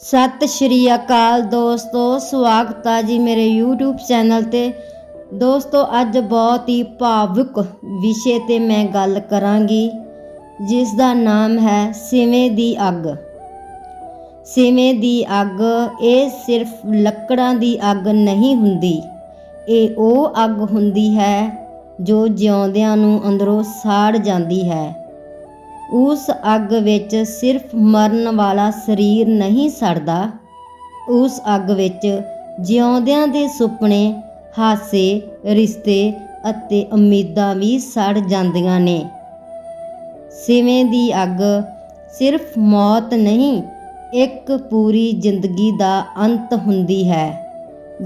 ਸਤਿ ਸ਼੍ਰੀ ਅਕਾਲ ਦੋਸਤੋ, ਸਵਾਗਤ ਹੈ ਜੀ ਮੇਰੇ YouTube ਚੈਨਲ ਤੇ। ਦੋਸਤੋ, ਅੱਜ ਬਹੁਤ ਹੀ ਭਾਵੁਕ ਵਿਸ਼ੇ ਤੇ ਮੈਂ ਗੱਲ ਕਰਾਂਗੀ ਜਿਸ ਦਾ ਨਾਮ ਹੈ ਸਿਵੇਂ ਦੀ ਅੱਗ। ਸਿਵੇਂ ਦੀ ਅੱਗ, ਇਹ ਸਿਰਫ ਲੱਕੜਾਂ ਦੀ ਅੱਗ ਨਹੀਂ ਹੁੰਦੀ। ਇਹ ਉਹ ਅੱਗ ਹੁੰਦੀ ਹੈ ਜੋ ਜਿਉਂਦਿਆਂ ਨੂੰ ਅੰਦਰੋਂ ਸਾੜ ਜਾਂਦੀ ਹੈ। ਉਸ ਅੱਗ ਵਿੱਚ ਸਿਰਫ ਮਰਨ ਵਾਲਾ ਸਰੀਰ ਨਹੀਂ ਸੜਦਾ। ਉਸ ਅੱਗ ਵਿੱਚ ਜਿਉਂਦਿਆਂ ਦੇ ਸੁਪਨੇ, ਹਾਸੇ, ਰਿਸ਼ਤੇ ਅਤੇ ਉਮੀਦਾਂ ਵੀ ਸੜ ਜਾਂਦੀਆਂ ਨੇ। ਸਿਵੇਂ ਦੀ ਅੱਗ ਸਿਰਫ ਮੌਤ ਨਹੀਂ, ਇੱਕ ਪੂਰੀ ਜ਼ਿੰਦਗੀ ਦਾ ਅੰਤ ਹੁੰਦੀ ਹੈ।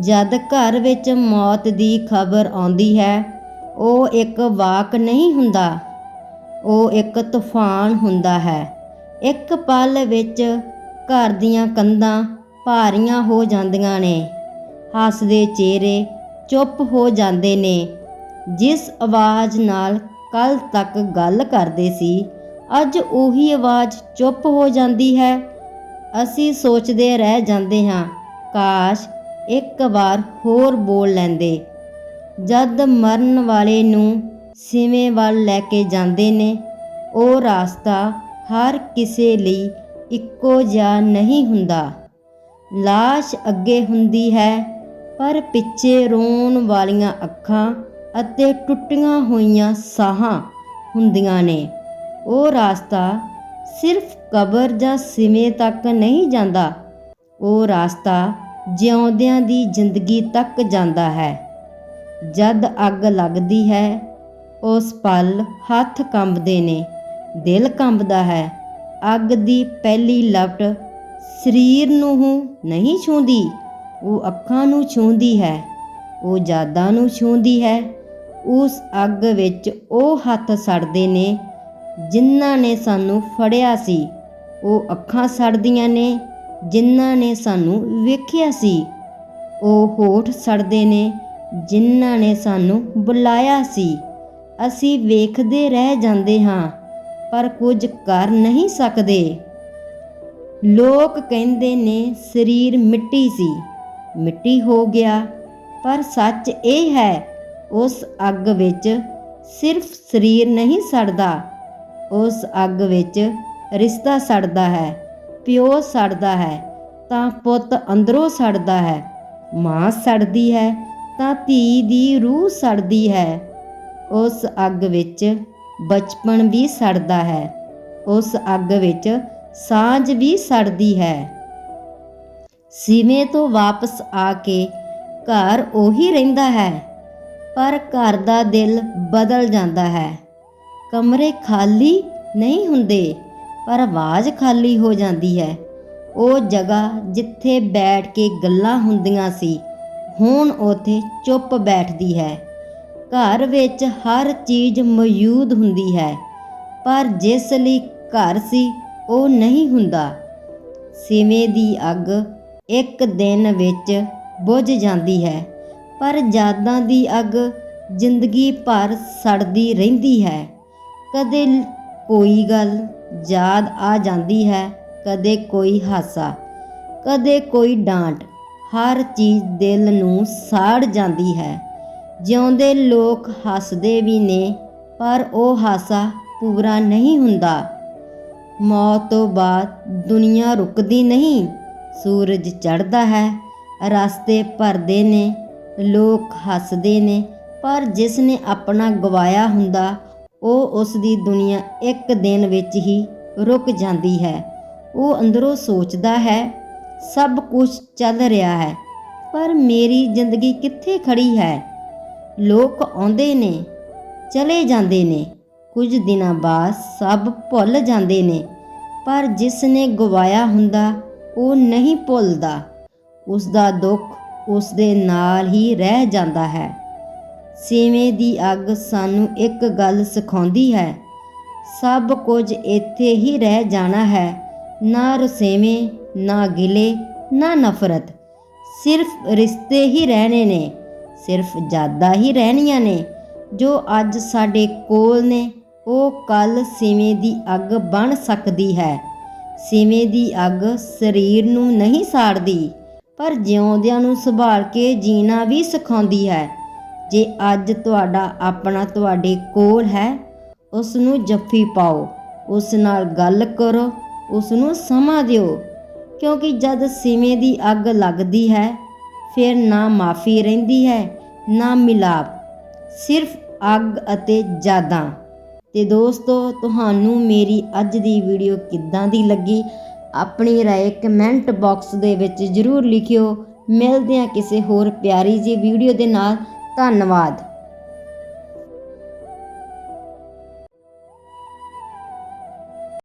ਜਦ ਘਰ ਵਿੱਚ ਮੌਤ ਦੀ ਖਬਰ ਆਉਂਦੀ ਹੈ, ਉਹ ਇੱਕ ਵਾਕ ਨਹੀਂ ਹੁੰਦਾ। ਉਹ ਇੱਕ ਤੂਫਾਨ ਹੁੰਦਾ ਹੈ। ਇੱਕ ਪਲ ਵਿੱਚ ਘਰ ਦੀਆਂ ਕੰਧਾਂ ਭਾਰੀਆਂ ਹੋ ਜਾਂਦੀਆਂ ਨੇ। ਹੱਸਦੇ ਚਿਹਰੇ ਚੁੱਪ ਹੋ ਜਾਂਦੇ ਨੇ। ਜਿਸ ਆਵਾਜ਼ ਨਾਲ ਕੱਲ ਤੱਕ ਗੱਲ ਕਰਦੇ ਸੀ, ਅੱਜ ਉਹੀ ਆਵਾਜ਼ ਚੁੱਪ ਹੋ ਜਾਂਦੀ ਹੈ। ਅਸੀਂ ਸੋਚਦੇ ਰਹਿ ਜਾਂਦੇ ਹਾਂ, ਕਾਸ਼ ਇੱਕ ਵਾਰ ਹੋਰ ਬੋਲ ਲੈਂਦੇ। ਜਦ ਮਰਨ ਵਾਲੇ ਨੂੰ ਸਿਵੇਂ ਵੱਲ ਲੈ ਕੇ ਜਾਂਦੇ ਨੇ। ਉਹ ਰਾਸਤਾ ਹਰ ਕਿਸੇ ਲਈ ਇੱਕੋ ਜਿਹਾ ਨਹੀਂ ਹੁੰਦਾ। ਲਾਸ਼ ਅੱਗੇ ਹੁੰਦੀ ਹੈ, ਪਰ ਪਿੱਛੇ ਰੋਣ ਵਾਲੀਆਂ ਅੱਖਾਂ ਅਤੇ ਟੁੱਟੀਆਂ ਹੋਈਆਂ ਸਾਹਾਂ ਹੁੰਦੀਆਂ ਨੇ। ਉਹ ਰਾਸਤਾ ਸਿਰਫ ਕਬਰ ਜਾਂ ਸਿਵੇਂ ਤੱਕ ਨਹੀਂ ਜਾਂਦਾ। ਉਹ ਰਾਸਤਾ ਜਿਉਂਦਿਆਂ ਦੀ ਜ਼ਿੰਦਗੀ ਤੱਕ ਜਾਂਦਾ ਹੈ। ਜਦ ਅੱਗ ਲੱਗਦੀ ਹੈ ਉਸ ਪਲ ਹੱਥ ਕੰਬਦੇ ਨੇ, ਦਿਲ ਕੰਬਦਾ ਹੈ। ਅੱਗ ਦੀ ਪਹਿਲੀ ਲਪਟ ਸਰੀਰ ਨੂੰ ਨਹੀਂ ਛੂੰਦੀ ਉਹ ਅੱਖਾਂ ਨੂੰ ਛੂੰਦੀ ਹੈ, ਉਹ ਯਾਦਾਂ ਨੂੰ ਛੂੰਦੀ ਹੈ। ਉਸ ਅੱਗ ਵਿੱਚ ਉਹ ਹੱਥ ਸੜਦੇ ਨੇ, ਜਿਨ੍ਹਾਂ ਨੇ ਸਾਨੂੰ ਫੜਿਆ ਸੀ। ਉਹ ਅੱਖਾਂ ਸੜਦੀਆਂ ਨੇ, ਜਿਨ੍ਹਾਂ ਨੇ ਸਾਨੂੰ ਵੇਖਿਆ ਸੀ। ਉਹ ਹੋਠ ਸੜਦੇ ਨੇ, ਜਿਨ੍ਹਾਂ ਨੇ ਸਾਨੂੰ ਬੁਲਾਇਆ ਸੀ। ਅਸੀਂ ਵੇਖਦੇ ਰਹਿ ਜਾਂਦੇ ਹਾਂ, ਪਰ ਕੁਝ ਕਰ ਨਹੀਂ ਸਕਦੇ। ਲੋਕ ਕਹਿੰਦੇ ਨੇ ਸਰੀਰ ਮਿੱਟੀ ਸੀ, ਮਿੱਟੀ ਹੋ ਗਿਆ, ਪਰ ਸੱਚ ਇਹ ਹੈ, ਉਸ ਅੱਗ ਵਿੱਚ ਸਿਰਫ ਸਰੀਰ ਨਹੀਂ ਸੜਦਾ, ਉਸ ਅੱਗ ਵਿੱਚ ਰਿਸ਼ਤਾ ਸੜਦਾ ਹੈ, ਪਿਓ ਸੜਦਾ ਹੈ, ਤਾਂ ਪੁੱਤ ਅੰਦਰੋਂ ਸੜਦਾ ਹੈ, ਮਾਂ ਸੜਦੀ ਹੈ, ਤਾਂ ਧੀ ਦੀ ਰੂਹ ਸੜਦੀ ਹੈ। ਉਸ ਅੱਗ ਵਿੱਚ ਬਚਪਨ ਵੀ ਸੜਦਾ ਹੈ। ਉਸ ਅੱਗ ਵਿੱਚ ਸਾਂਝ ਵੀ ਸੜਦੀ ਹੈ। ਸਿਵੇਂ ਤੋਂ ਵਾਪਸ ਆ ਕੇ ਘਰ ਉਹੀ ਰਹਿੰਦਾ ਹੈ, ਪਰ ਘਰ ਦਾ ਦਿਲ ਬਦਲ ਜਾਂਦਾ ਹੈ। ਕਮਰੇ ਖਾਲੀ ਨਹੀਂ ਹੁੰਦੇ, ਪਰ ਆਵਾਜ਼ ਖਾਲੀ ਹੋ ਜਾਂਦੀ ਹੈ। ਉਹ ਜਗ੍ਹਾ ਜਿੱਥੇ ਬੈਠ ਕੇ ਗੱਲਾਂ ਹੁੰਦੀਆਂ ਸੀ, ਹੁਣ ਉਥੇ ਚੁੱਪ ਬੈਠਦੀ ਹੈ। ਘਰ ਵਿੱਚ ਹਰ ਚੀਜ਼ ਮੌਜੂਦ ਹੁੰਦੀ ਹੈ, ਪਰ ਜਿਸ ਲਈ ਘਰ ਸੀ, ਉਹ ਨਹੀਂ ਹੁੰਦਾ। ਸਿਵੇਂ ਦੀ ਅੱਗ ਇੱਕ ਦਿਨ ਵਿੱਚ ਬੁਝ ਜਾਂਦੀ ਹੈ, ਪਰ ਯਾਦਾਂ ਦੀ ਅੱਗ ਜ਼ਿੰਦਗੀ ਭਰ ਸੜਦੀ ਰਹਿੰਦੀ ਹੈ। ਕਦੇ ਕੋਈ ਗੱਲ ਯਾਦ ਆ ਜਾਂਦੀ ਹੈ, ਕਦੇ ਕੋਈ ਹਾਸਾ, ਕਦੇ ਕੋਈ ਡਾਂਟ। ਹਰ ਚੀਜ਼ ਦਿਲ ਨੂੰ ਸਾੜ ਜਾਂਦੀ ਹੈ। ਜਿਉਂਦੇ ਲੋਕ ਹੱਸਦੇ ਵੀ ਨੇ, ਪਰ ਉਹ ਹਾਸਾ ਪੂਰਾ ਨਹੀਂ ਹੁੰਦਾ। ਮੌਤ ਤੋਂ ਬਾਅਦ ਦੁਨੀਆ ਰੁਕਦੀ ਨਹੀਂ, ਸੂਰਜ ਚੜ੍ਹਦਾ ਹੈ, ਰਸਤੇ ਭਰਦੇ ਨੇ, ਲੋਕ ਹੱਸਦੇ ਨੇ, ਪਰ ਜਿਸ ਨੇ ਆਪਣਾ ਗਵਾਇਆ ਹੁੰਦਾ, ਉਹ ਉਸ ਦੀ ਦੁਨੀਆ ਇੱਕ ਦਿਨ ਵਿੱਚ ਹੀ ਰੁਕ ਜਾਂਦੀ ਹੈ। ਉਹ ਅੰਦਰੋਂ ਸੋਚਦਾ ਹੈ, ਸਭ ਕੁਝ ਚੱਲ ਰਿਹਾ ਹੈ, ਪਰ ਮੇਰੀ ਜ਼ਿੰਦਗੀ ਕਿੱਥੇ ਖੜੀ ਹੈ? ਲੋਕ ਆਉਂਦੇ ਨੇ, ਚਲੇ ਜਾਂਦੇ ਨੇ। ਕੁਝ ਦਿਨਾਂ ਬਾਅਦ ਸਭ ਭੁੱਲ ਜਾਂਦੇ ਨੇ। ਪਰ ਜਿਸ ਨੇ ਗਵਾਇਆ ਹੁੰਦਾ, ਉਹ ਨਹੀਂ ਭੁੱਲਦਾ। ਉਸ ਦਾ ਦੁੱਖ ਉਸ ਦੇ ਨਾਲ ਹੀ ਰਹਿ ਜਾਂਦਾ ਹੈ। ਸੇਵੇਂ ਦੀ ਅੱਗ ਸਾਨੂੰ ਇੱਕ ਗੱਲ ਸਿਖਾਉਂਦੀ ਹੈ, ਸਭ ਕੁਝ ਇੱਥੇ ਹੀ ਰਹਿ ਜਾਣਾ ਹੈ। ਨਾ ਰਸੇਵੇਂ, ਨਾ ਗਿਲੇ, ਨਾ ਨਫ਼ਰਤ। ਸਿਰਫ ਰਿਸ਼ਤੇ ਹੀ ਰਹਿਣੇ ਨੇ। ਸਿਰਫ ਯਾਦਾਂ ਹੀ ਰਹਿਣੀਆਂ ਨੇ, ਜੋ ਅੱਜ ਸਾਡੇ ਕੋਲ ਨੇ, ਉਹ ਕੱਲ ਸਿਵੇਂ ਦੀ ਅੱਗ ਬਣ ਸਕਦੀ ਹੈ। ਸਿਵੇਂ ਦੀ ਅੱਗ ਸਰੀਰ ਨੂੰ ਨਹੀਂ ਸਾੜਦੀ, ਪਰ ਜਿਉਂਦਿਆਂ ਨੂੰ ਸੰਭਾਲ ਕੇ ਜੀਣਾ ਵੀ ਸਿਖਾਉਂਦੀ ਹੈ। ਜੇ ਅੱਜ ਤੁਹਾਡਾ ਆਪਣਾ ਤੁਹਾਡੇ ਕੋਲ ਹੈ, ਉਸ ਨੂੰ ਜੱਫੀ ਪਾਓ, ਉਸ ਨਾਲ ਗੱਲ ਕਰੋ, ਉਸ ਨੂੰ ਸਮਾਂ ਦਿਓ, ਕਿਉਂਕਿ ਜਦ ਸਿਵੇਂ ਦੀ ਅੱਗ ਲੱਗਦੀ ਹੈ, ਫਿਰ ਨਾ ਮਾਫੀ ਰਹਿੰਦੀ ਹੈ ਨਾ ਮਿਲਾਪ ਸਿਰਫ ਅੱਗ ਅਤੇ ਯਾਦਾਂ ਤੇ ਦੋਸਤੋ ਤੁਹਾਨੂੰ ਮੇਰੀ ਅੱਜ ਦੀ ਵੀਡੀਓ ਕਿੱਦਾਂ ਦੀ ਲੱਗੀ ਆਪਣੀ رائے ਕਮੈਂਟ ਬਾਕਸ ਦੇ ਵਿੱਚ ਜਰੂਰ ਲਿਖਿਓ ਮਿਲਦੇ ਹਾਂ ਕਿਸੇ ਹੋਰ ਪਿਆਰੀ ਜੀ ਵੀਡੀਓ ਦੇ ਨਾਲ ਧੰਨਵਾਦ